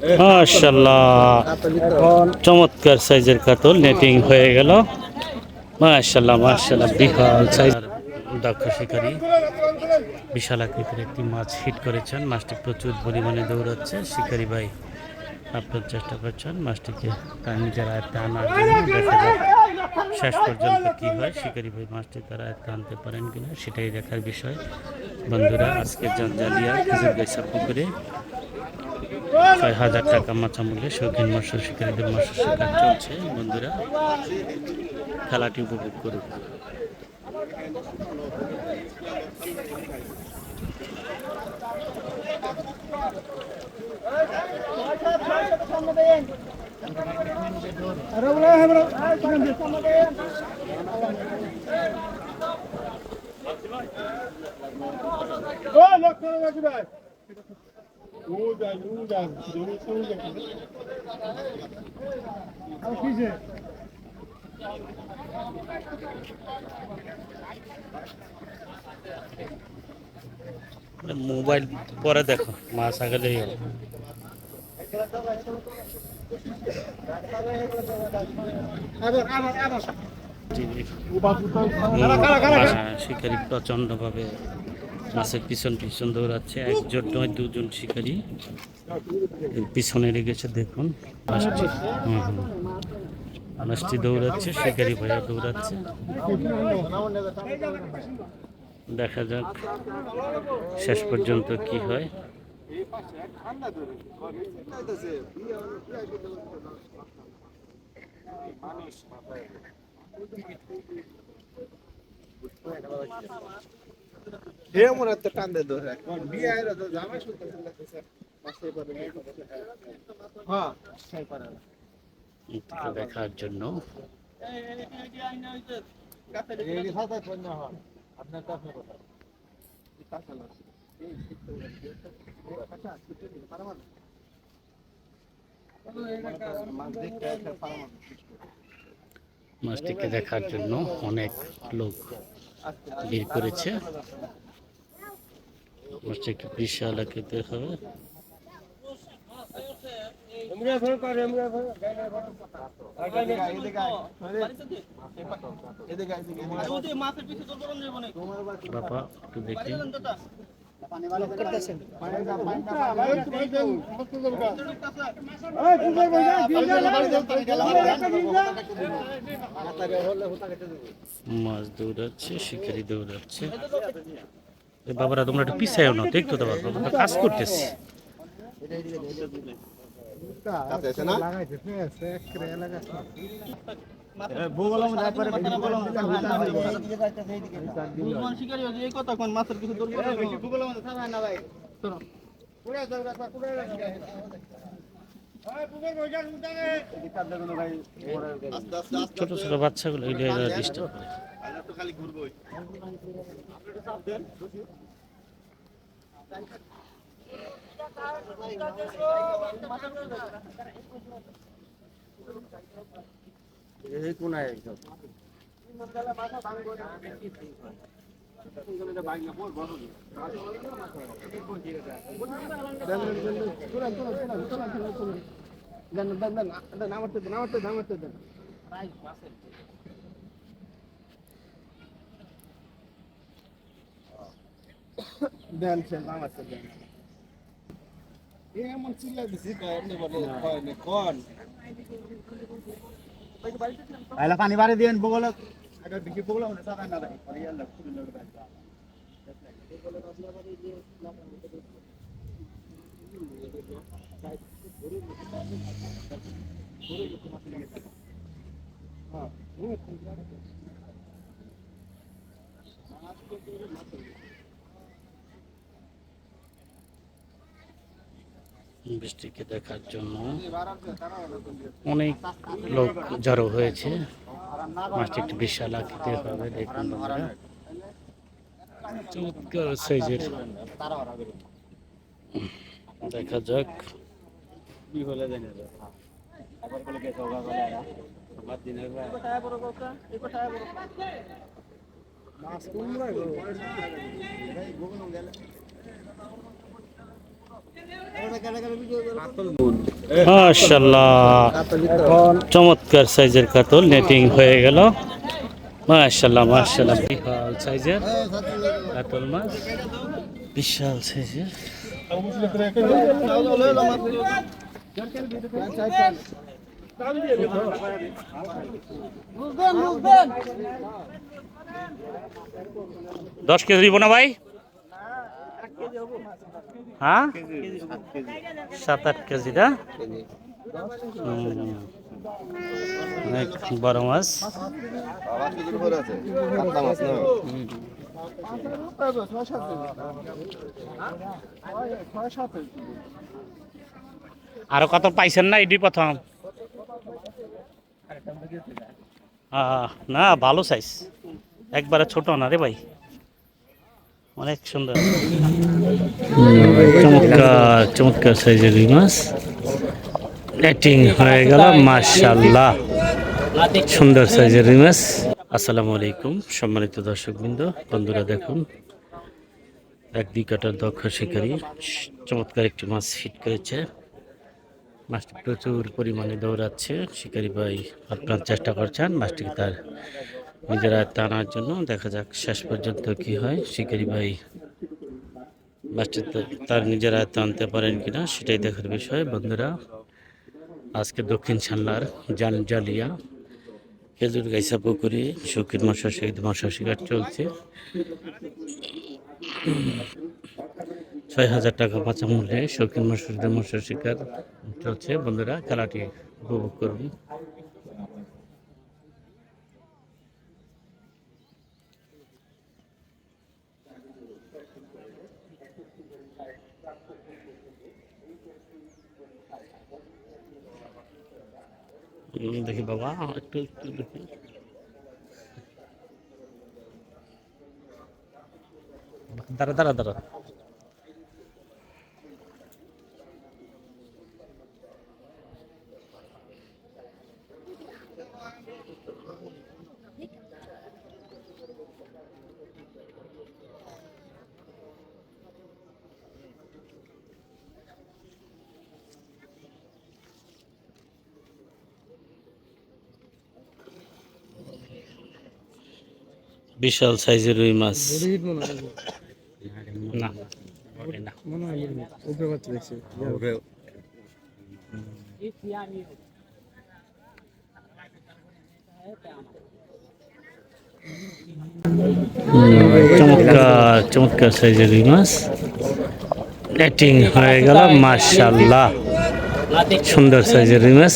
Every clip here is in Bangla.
মাশাল্লাহ চমৎকার সাইজের কাতল নেটিং হয়ে গেল। মাশাল্লাহ মাশাল্লাহ বিশাল সাইজ। দক্ষ শিকারী, বিশাল আকৃতির একটি মাছ হিট করেছেন। মাছটি প্রচুর পরিমাণে দৌড়াচ্ছে। শিকারী ভাই, আপনার চেষ্টা করছেন মাছটিকে তার নিজের আয়ত্তে আনার জন্য। শেষ পর্যন্ত কি হয়। শিকারী ভাই মাছটি তারা আয়ত্তে আনতে পারেন কিনা, সেটাই দেখার বিষয়। বন্ধুরা আজকে জালিয়া খেজুর গাছা পুকুরে ছয় হাজার টাকা মাছা মূল্যে শৌখিন মৎস্য শিকারীদের মৎস্য শিকার চলছে। বন্ধুরা, খেলাটি উপভোগ করুক মোবাইল পরে দেখো মাছ হবে জি। হ্যাঁ, শিকারি প্রচন্ডভাবে মাছের পিছন পিছন দৌড়াচ্ছে একজন নয়, দুজন শিকারি। পিছনে লেগেছে, দেখুন মাছটি মাছটি দৌড়াচ্ছে, শিকারি ভাইয়া দৌড়াচ্ছে। দেখা যাক শেষ পর্যন্ত কি হয়। হে বিয়ে তো শুনতে পারে হ্যাঁ সেই পারে দেখার জন্য। এই হাতে ফোন না আপনার কাছে কথা কাছে না মাছটিকে দেখার জন্য অনেক লোক ভিড় করেছে। মাছটি বিশাল আকৃতির হবে। বাবা একটু দেখি। মাছ দৌড়াচ্ছে শিকারি দৌড়াচ্ছে। বাবারা, তোমরা একটু পিছাইও না দেখতে তো পারব, আমরা কাজ করতেছি। ছোট ছোট বাচ্চাগুলো ডিস্টার্ব করে। খালি ঘুরবো। এই কোনায় একদম। দেন সে নামাচ্ছে দেন এমন চিল্লা দিছি এমনি বলে কয়নি কোন আইলা পানি বাড়ি দিয়েন বগল আগে বিকি বগল সাদা না দেয় পরে আল্লাহ খুলে লোক দেয় বৃষ্টিকে দেখার জন্য অনেক লোক জড়ো হয়েছে। মাছটি একটু বিশাল আকৃতির হবে, দেখুন চমৎকার সাইজের। দেখা যাক। কি হলে জানি না আবার বলে গেছে ওগা বলে না আমার দিনের মাছ কুমড়া গো ভাই গোগল গেলে মাশাল্লাহ চমৎকার সাইজের কাতল নেটিং হয়ে গেল। মাশাল্লাহ মাশাল্লাহ বিশাল সাইজের কাতল মাছ। বিশাল সাইজের। দশ কেজি দিব না ভাই? হ্যাঁ? সাত আট কেজি, না। অনেক বড় মাছ। আরও কত পাইছেন না এটি প্রথম? না, ভালো সাইজ একবারে ছোট না রে ভাই। অনেক সুন্দর। চমৎকার চমৎকার সাইজের মাছ। নেটিং হয়ে গেল মাশাল্লাহ সুন্দর সাইজের রুই মাছ। আসসালামু আলাইকুম, সম্মানিত দর্শকবৃন্দ। বন্ধুরা দেখুন, এক দুই কাটার দক্ষ শিকারী চমৎকার একটি মাছ হিট করেছে। মাছটি প্রচুর পরিমাণে দৌড়াচ্ছে। শিকারী ভাই আপনার চেষ্টা করছেন, মাছটিকে তার নিজের আয়ত্তে আনার জন্য দেখা যাক শেষ পর্যন্ত কি হয়। শিকারী ভাই তা- তার নিজের আয়ত্তে আনতে পারেন কিনা সেটাই দেখার বিষয়। বন্ধুরা, আজকে দক্ষিণ সান্নার জান জালিয়া, খেজুর গাইসা পুকুরে শৌখিন মশা শহীদ মশা শিকার চলছে। ছয় হাজার টাকা বাঁচা মূল্যে শৌখিন মশাদের মশা শিকার চলছে। বন্ধুরা, খেলাটি উপভোগ করুন। দেখি বাবা একটু একটু দেখি। দাঁড়া দাঁড়া দাঁড়া। বিশাল সাইজের রুই মাছ। না। চমৎকার চমৎকার সাইজের রুই মাছ। নেটিং হয়ে গেল মাশাল্লাহ সুন্দর সাইজের রুই মাছ।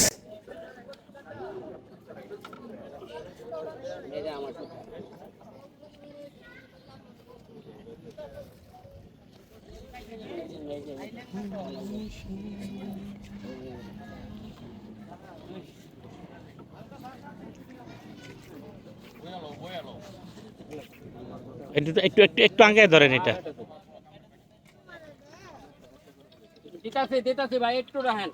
একটু একটু একটু একটু আগে ধরেন এটা। দিতাছে দিতাছে ভাই একটু রাখেন।